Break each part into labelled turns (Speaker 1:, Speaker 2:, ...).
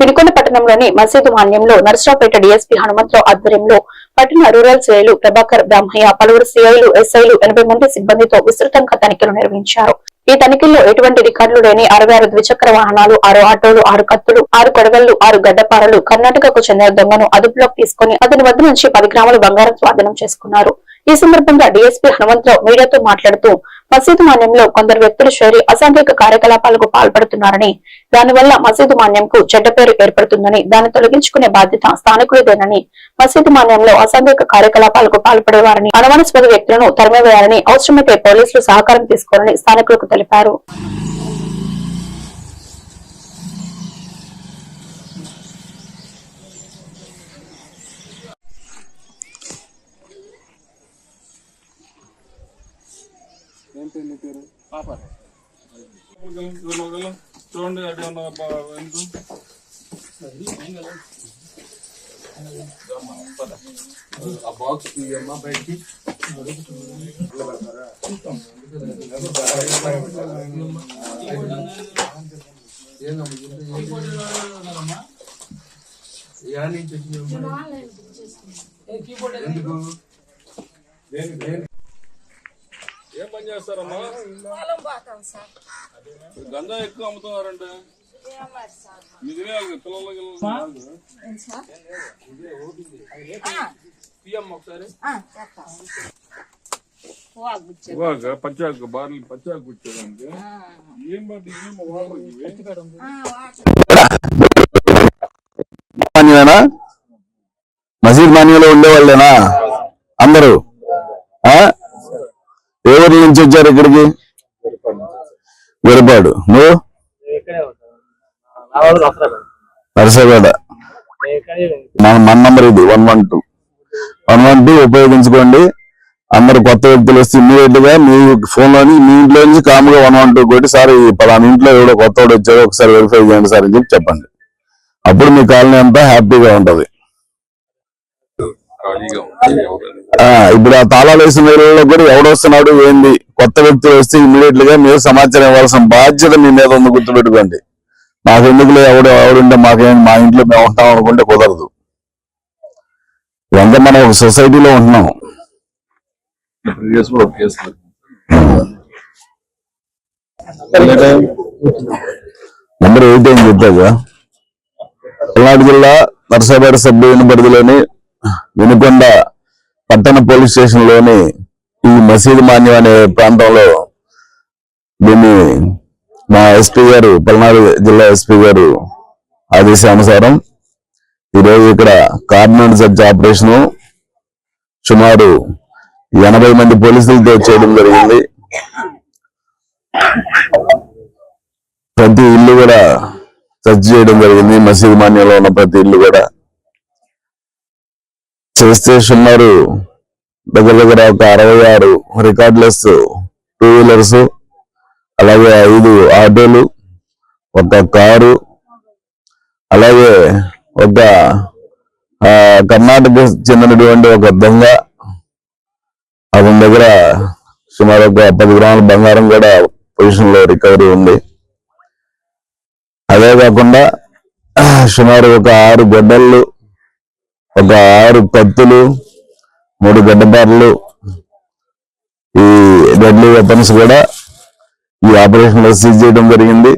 Speaker 1: వినుకొండ పట్టణంలోని మసీదు మాన్యంలో నరసరావుపేట డీఎస్పీ హనుమంతరావు ఆధ్వర్యంలో పట్టణ రూరల్ సిఐలు ప్రభాకర్ బ్రహ్మయ్య పలువురు సిఐలు ఎస్ఐలు ఎనభై మంది సిబ్బందితో విస్తృతంగా తనిఖీలు నిర్వహించారు. ఈ తనిఖీల్లో ఎటువంటి రికార్డులు లేని అరవై ఆరు ద్విచక్ర వాహనాలు ఆరు ఆటోలు ఆరు కత్తులు ఆరు కొడవళ్ళు ఆరు గడ్డపారలు కర్ణాటకకు చెందిన దొంగను అదుపులోకి తీసుకుని అతని వద్ద నుంచి పది గ్రాముల బంగారం స్వాధీనం చేసుకున్నారు. ఈ సందర్భంగా డీఎస్పీ హనుమంతరావు మీడియాతో మాట్లాడుతూ మసీదు మాన్యంలో కొందరు వ్యక్తులు చేరి అసాంఘిక కార్యకలాపాలకు పాల్పడుతున్నారని దానివల్ల మసీదు మాన్యంకు చెడ్డ పేరు ఏర్పడుతుందని దాన్ని తొలగించుకునే బాధ్యత స్థానికుడిదేనని మసీదు మాన్యంలో అసాంఘిక కార్యకలాపాలకు పాల్పడేవారని అనుమానాస్పద వ్యక్తులను తరిమివేయాలని అవసరమైతే పోలీసులు సహకారం తీసుకోవాలని స్థానికులకు తెలిపారు.
Speaker 2: గలం చూడండి అటు ఉన్న ఎందుకు?
Speaker 3: ఆ బాక్స్ తీయమ్మా బయటికి. వచ్చిందమ్మా?
Speaker 2: పని చేస్తారమ్మా
Speaker 4: పొలం పోతాం సార్.
Speaker 2: గంజా ఎక్కువ అమ్ముతున్నారంటే. నిజమే పిల్లలు
Speaker 3: ఒకసారి.
Speaker 2: పచ్చాకు బార్లు పచ్చాకు కూర్చోడానికి. ఏం బట్టి ఏం వాటర్.
Speaker 5: మసీద్ మాన్యంలో ఉండేవాళ్ళేనా? అందరూ? నుంచి వచ్చారు ఇక్కడికి? విరపాడు నువ్వు? నరసపేట మన మన నంబర్ ఇది one one two one one two ఉపయోగించుకోండి. అందరు కొత్త వ్యక్తులు వస్తే ఇమ్మీడియట్గా మీ ఫోన్లోని మీ ఇంట్లో నుంచి కాముగా వన్ వన్ టూ కొట్టి సార్ ఈ పలానా ఇంట్లో ఎవడో కొత్త వాడు వచ్చాడో ఒకసారి వెరిఫై చేయండి సార్ అని చెప్పి చెప్పండి. అప్పుడు మీ కాలనీ అంతా హ్యాపీగా ఉంటది. ఇప్పుడు ఆ తాళాలు వేసిన ఇళ్ళలో కూడా ఎవడొస్తున్నాడు ఏంది? కొత్త వ్యక్తులు వస్తే ఇమీడియట్గా మీరు సమాచారం ఇవ్వాల్సిన బాధ్యత మీ మీద ఉంది గుర్తుపెట్టుకోండి. మాకు ఎందుకులే ఎవడు ఎవడుంటే మాకేం మా ఇంట్లో మేము ఉంటాం అనుకుంటే కుదరదు. ఇదంతా మనం ఒక సొసైటీలో ఉంటున్నాం. నెంబర్ ఎయిట్ అని చెప్పాక పల్నాడు జిల్లా నరసాపేట సబ్ డివిజన్ పరిధిలోని వినుకొండ పట్టణ పోలీస్ స్టేషన్లోని ఈ మసీదు మాన్యం అనే ప్రాంతంలో దీన్ని మా ఎస్పీ గారు పల్నాడు జిల్లా ఎస్పీ గారు ఆదేశానుసారం ఈరోజు ఇక్కడ కార్నర్ సర్చ్ ఆపరేషన్ సుమారు ఎనభై మంది పోలీసులతో చేయడం జరిగింది. ప్రతి ఇల్లు కూడా సర్చ్ చేయడం జరిగింది. మసీద్ మాన్యంలో ఉన్న ప్రతి ఇల్లు కూడా చేస్తే సుమారు దగ్గర దగ్గర ఒక అరవై ఆరు రికార్డ్లెస్ టూ వీలర్స్ అలాగే ఐదు ఆటోలు ఒక కారు అలాగే ఒక కర్ణాటక చెందినటువంటి ఒక దొంగ అతని దగ్గర సుమారు ఒక పది గ్రాముల బంగారం కూడా పొజిషన్లో రికవరీ ఉంది. అదే కాకుండా సుమారు ఒక ఆరు గొడ్డళ్ళు ఒక ఆరు కత్తులు మూడు గడ్డబార్లు ఈ డెడ్లీ వెపన్స్ కూడా ఈ ఆపరేషన్లో సీజ్ చేయడం జరిగింది.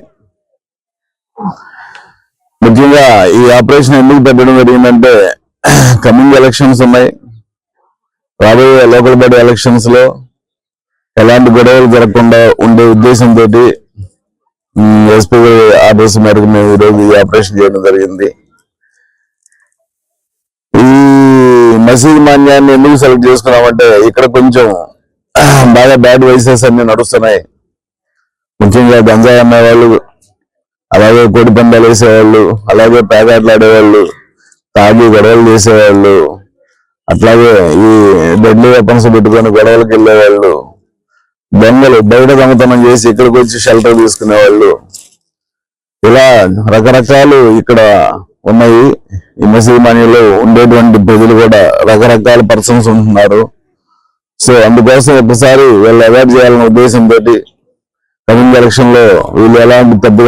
Speaker 5: ముఖ్యంగా ఈ ఆపరేషన్ ఎందుకు పెట్టడం జరిగిందంటే కమింగ్ ఎలక్షన్స్ ఉన్నాయి. రాబోయే లోకల్ బాడీ ఎలక్షన్స్లో ఎలాంటి గొడవలు జరగకుండా ఉండే ఉద్దేశంతో ఎస్పీ ఆదేశం మేరకు మేము ఈరోజు ఈ ఆపరేషన్ చేయడం జరిగింది. ఈ మసీద్ మాన్యాన్ని ఎందుకు సెలెక్ట్ చేసుకున్నామంటే ఇక్కడ కొంచెం బాగా బ్యాడ్ వైసెస్ అన్ని నడుస్తున్నాయి. ముఖ్యంగా గంజాయి అమ్మేవాళ్ళు అలాగే కోడి పందాలు వేసేవాళ్ళు అలాగే పేదాట్లు ఆడేవాళ్ళు తాగి గొడవలు చేసేవాళ్ళు అట్లాగే ఈ డెడ్లీ వెపన్స్ పెట్టుకొని గొడవలకు వెళ్ళేవాళ్ళు దొంగలు బయట దొంగతనం చేసి ఇక్కడికి వచ్చి షెల్టర్ తీసుకునేవాళ్ళు. ఇలా రకరకాలు ఇక్కడ ఉన్నాయి. ఈ మసీద్ మనీలో ఉండేటువంటి ప్రజలు కూడా రకరకాల పర్సన్స్ ఉంటున్నారు. సో అందుకోసం ఒకసారి వీళ్ళు అవాయిడ్ చేయాలనే ఉద్దేశంతో కమింగ్ ఎలక్షన్లో వీళ్ళు ఎలాంటి పెద్ద